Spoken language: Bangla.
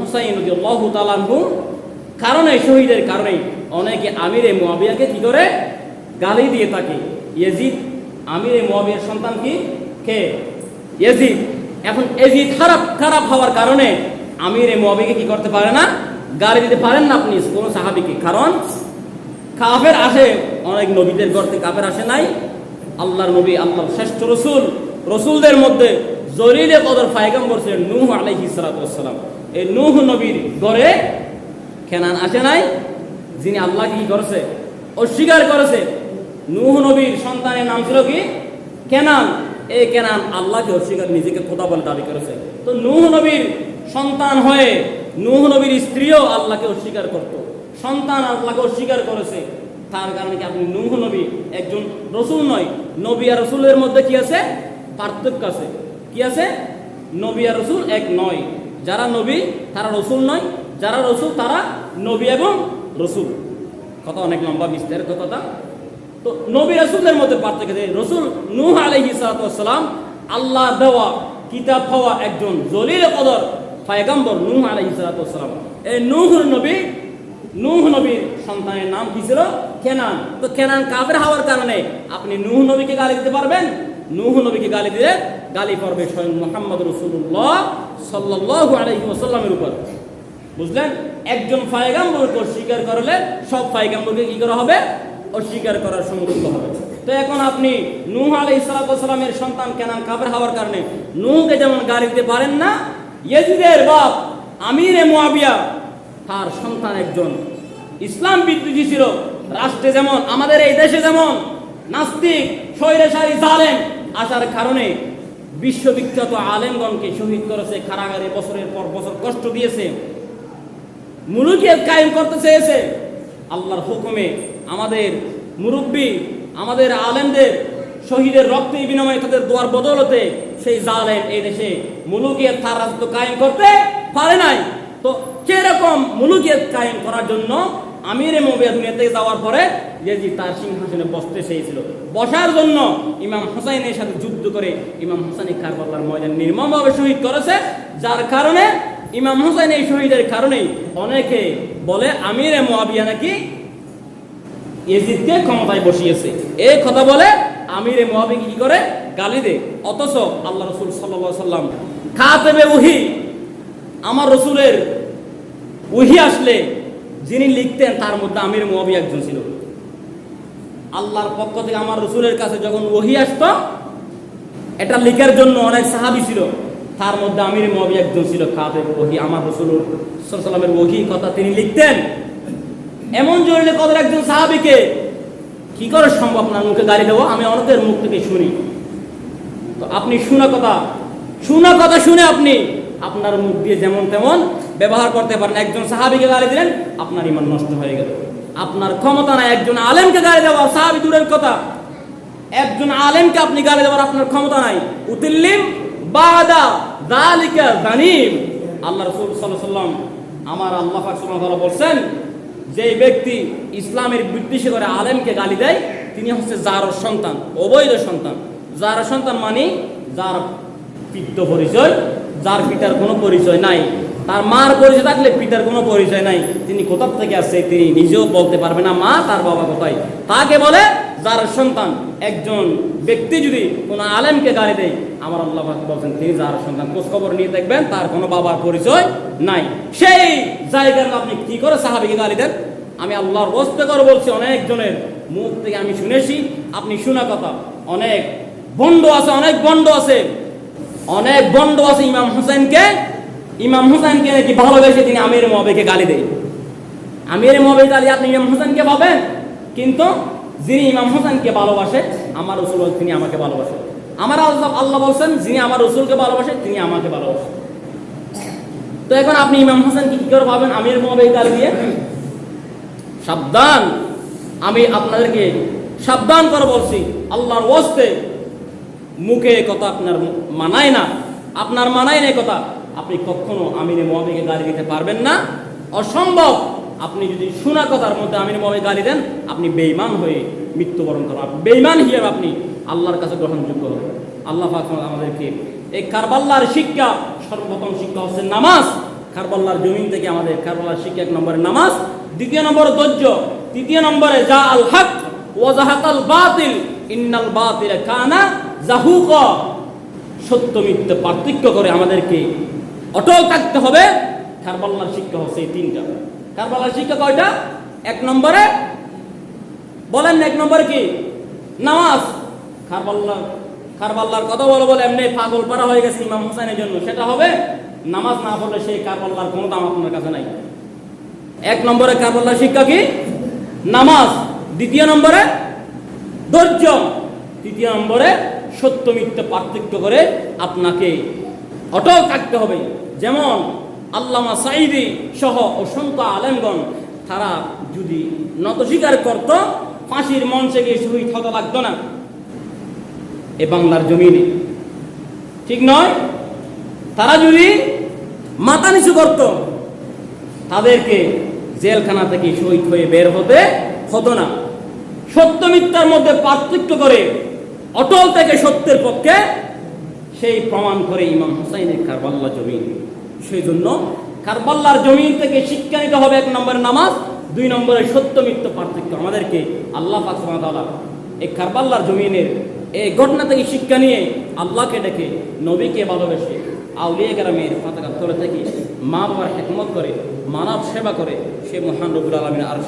হুসাইন রাদিয়াল্লাহু কারণে, শহীদের কারণে অনেকে আমিরে মুয়াবিয়াকে কি করে? গালি দিয়ে থাকে। ইয়াজিদ, আমিরে মুয়াবিয়ার সন্তান কি? কে? ইয়াজিদ। এখন এজিদ খারাপ খারাপ হওয়ার কারণে আমিরে মুয়াবিয়াকে কি করতে পারে না? গালি দিতে পারেন না আপনি কোনো সাহাবিকে। কারণ কাফের আসে, অনেক নবীদের গর্তে কাফের আসে নাই। আল্লাহর নবী, আল্লাহর শ্রেষ্ঠ রসুল। রসুলদের মধ্যে জরিলে কদর ফায়গম্বর ছিলেন নূহ আলাইহি সালাম। এই নূহ নবীর গড়ে কেনান আসে নাই, যিনি আল্লাহ কি করেছে? অস্বীকার করেছে। নূহ নবীর সন্তানের নাম ছিল কি? কেনান। এই কেনান আল্লাহকে অস্বীকার, নিজেকে খোদা বলে দাবি করেছে। তো নূহ নবীর সন্তান হয়ে নূহ নবীর স্ত্রীও আল্লাহকে অস্বীকার করত। সন্তান আল্লাহকে অস্বীকার করেছে। তার কারণে কি আপনি নূহ নবী একজন রসুল নয়? নবী আর রসুলের মধ্যে কি আছে? পার্থক্য আছে। কি আছে? নবী আর রসুল এক নয়। যারা নবী, তারা রসুল নয়, যারা রসুল, তারা নবী এবং রসুল। কথা অনেক লম্বা, বিস্তারিত কথা। তো নবী রসুলের মধ্যে পার্থক্য রসুল নূহ আলহি সালাম আল্লাহ দেওয়া, কিতাব হওয়া একজন জলিল কদর ফায়গাম্বর নূহ আলহি সালাম এই নূহ নবী, নূহ নবীর সন্তানের নাম কি ছিল? কেনান। তো কেনান কাফের হওয়ার কারণে আপনি নূহ নবীকে গালি দিতে পারবেন, নূহ নবীকে গালি দিলে গালি পড়বে স্বয়ং মোহাম্মদ রসুল্লাহ সাল্লাহ আলহি ওসাল্লামের উপর। বুঝলেন? একজন ফায়গাম্বরকে অস্বীকার করলে সব ফায়গাম্বরকে কি করা হবে? অস্বীকার করার সমতুল্য হবে। তো এখন আপনি নূহ আলাই ইসলাতামের সন্তান কেনান কাফের হওয়ার কারণে নূহকে যেমন গালি দিতে পারেন না, ইয়েজিদের বাপ আমিরে মুয়াবিয়া তার সন্তান একজন। ইসলাম বিদ্রোহী ছিল, রাষ্ট্রে যেমন, আমাদের এই দেশে যেমন নাস্তিক, স্বৈরাচারী, জালেম আসার কারণে বিশ্ববিখ্যাত আলেমগণকে শহীদ করেছে কারাগারে বছরের পর বছর কষ্ট দিয়েছে। মুলুকিয়ত কায়েম করতে চেয়েছে। আল্লাহর হুকুমে আমাদের মুরব্বী, আমাদের আলেমদের শহীদের রক্তের বিনিময়ে তাদের দোয়ার বদলতে সেই জালেম এই দেশে মুলুকিয়ত তার রাজত্ব কায়েম করতে পারে নাই। তো কীরকম মুলুকিয়ত কায়েম করার জন্য আমিরে মোবিয়া দুনিয়া থেকে যাওয়ার পরে ইয়েজি তার সিংহাসনে বসতে চেয়েছিল। বসার জন্য ইমাম হুসাইনের সাথে যুদ্ধ করে ইমাম হুসাইন কারবাল্লার ময়দান নির্মমভাবে শহীদ করেছে, যার কারণে ইমাম হুসাইন এই শহীদের কারণেই অনেকে বলে আমিরে মোয়াবিয়া নাকি ইয়েজিদকে ক্ষমতায় বসিয়েছে। এই কথা বলে আমিরে মোয়াবি কি করে? গালি দে অথচ আল্লাহ রসুল সাল্লা সাল্লাম খাতেবে উহি, আমার রসুলের উহি আসলে যিনি লিখতেন, তার মধ্যে আমির মোয়াবি একজন ছিল। আল্লাহর পক্ষ থেকে আমার রসুলের কাছে যখন ওহি আসত, এটা লিখার জন্য অনেক সাহাবি ছিল। তার মধ্যে আমির মোয়াবি একজন ছিল খাতে ওহি, আমার রসুল সাল্লামের ওহি কথা তিনি লিখতেন। এমন জরুরি কদর একজন সাহাবিকে, কি করে সম্ভব? না মুখে গাড়ি দেবো, আমি অনেকের মুখ থেকে শুনি। তো আপনি শোনা কথা শোনা কথা শুনে আপনি আপনার মুখ দিয়ে যেমন তেমন ব্যবহার করতে পারেন। একজন সাহাবিকে গালি দিলেন, আপনার ইমান নষ্ট হয়ে গেল। আপনার ক্ষমতা নাই, একজন আলেমকে গালি দেওয়া। সাহাবি দূরের কথা। একজন আলেমকে আপনি গালি দেওয়ার আপনার ক্ষমতা নাই। উতিল্লিম বাদা দালিকা জানিম আল্লাহ রসুল সাল্লাহ সাল্লাম আমার আল্লাহ সুবহানাহু বলছেন যে ব্যক্তি ইসলামের বিদ্বেষী করে আলেমকে গালি দেয়, তিনি হচ্ছে যার সন্তান, অবৈধ সন্তান। যার সন্তান মানে যার পিত্ত পরিচয় যার পিতার কোনো পরিচয় নাই। তার মার পরিচয় থাকলে পিতার কোনো পরিচয় নাই। তিনি কোথার থেকে আসছে তিনি নিজেও বলতে পারবে না, মা তার বাবা কোথায়? তাকে বলে, যার সন্তান, একজন ব্যক্তি যদি কোনো আলেমকে গালি দেয়, আমার আল্লাহ বলছেন, তিনি যার সন্তান খোঁজ খবর নিয়ে দেখবেন তার কোনো বাবার পরিচয় নাই। সেই জায়গার আপনি কি করে সাহাবিকে গালি দেন? আমি আল্লাহর বস্তে করে বলছি অনেকজনের মুখ থেকে আমি শুনেছি, আপনি শোনা কথা, অনেক বন্ড আছে, অনেক বন্ড আছে, অনেক বন্ড আছে ইমাম হুসেনকে ইমাম হুসেনকে নাকি ভালোবেসে তিনি আমির মহাবেকে গালি দেয়। আমির মহাবে গালি আপনি ইমাম হুসেনকে পাবেন, কিন্তু যিনি ইমাম হুসেনকে ভালোবাসে, আমার রসুল তিনি আমাকে ভালোবাসে। আমার আল্লাহ আল্লাহ বলছেন, যিনি আমার রসুলকে ভালোবাসে, তিনি আমাকে ভালোবাসেন তো এখন আপনি ইমাম হোসেনকে কি করে পাবেন? আমির মহাবে গালি দিয়ে? সাবধান। আমি আপনাদেরকে সাবধান করে বলছি, আল্লাহর ওয়াস্তে মুখে কথা আপনার মানায় না। আপনার মানায় না কথা। আপনি কখনো আমিরে মহাবিকে গালি দিতে পারবেন না। অসম্ভব। আপনি যদি শোনা কথার মধ্যে আমির মহাবে গালি দেন, আপনি বেইমান হয়ে মৃত্যুবরণ করেন। বেইমান হিসেবে আপনি আল্লাহর কাছে গ্রহণযোগ্য হবেন। আল্লাহ আমাদেরকে এই কারবাল্লার শিক্ষা, সর্বপ্রথম শিক্ষা হচ্ছে নামাজ। কারবাল্লার জমিন থেকে আমাদের কারবাল্লার শিক্ষা এক নম্বরে নামাজ, দ্বিতীয় নম্বরে ধৈর্য, তৃতীয় নম্বরে যা আল হক ওয়াজাহাতাল বাতিল, ইন্নাল বাতিল কানা জাহুক। সত্য মিথ্যে পার্থক্য করে আমাদেরকে অটল থাকতে হবে। কারবাল্লার শিক্ষা হচ্ছে এই তিনটা। কারবাল্লার শিক্ষা কয়টা? এক নম্বরে। বলেন এক নম্বরে কি? নামাজ। কারবাল্লার কারবাল্লার কথা বলে বলে এমনি পাগল পারা হয়ে গেছে ইমাম হোসেনের জন্য। সেটা হবে, নামাজ না পড়লে সেই কারবাল্লার কোনো দাম আপনার কাছে নাই। এক নম্বরে কারবাল্লার শিক্ষা কি? নামাজ। দ্বিতীয় নম্বরে, ধৈর্য। তৃতীয় নম্বরে, সত্য মিথ্যে পার্থক্য করে আপনাকে অটল থাকতে হবে। যেমন আল্লামা সাইদি সহ অসংখ্য আলেমগণ, তারা যদি নত স্বীকার করত, ফাঁসির মঞ্চে গিয়ে শহীদ হতে লাগতো না। এ বাংলার জমিনে। ঠিক নয়? তারা যদি মাথা নিচু করত, তাদেরকে জেলখানা থেকে শহীদ হয়ে বের হতে হতো না। সত্য মিথ্যার মধ্যে পার্থক্য করে অটল থেকে সত্যের পক্ষে সেই প্রমাণ করে ইমাম হুসাইনের কারবাল্লা জমিন। সেই জন্য কারবাল্লার জমিন থেকে শিক্ষা নিতে হবে এক নম্বরে নামাজ, দুই নম্বরে সত্য মিথ্য পার্থক্য। আমাদেরকে আল্লাহ পাকসালা এই কারবাল্লার জমিনের এই ঘটনা থেকে শিক্ষা নিয়ে আল্লাহকে ডেকে নবীকে ভালোবেসে আউলিয়া গ্রামের পাতাকা তলে থেকে মা বাবার হেকমত করে মানব সেবা করে সে মহান রবুল আলমিন আর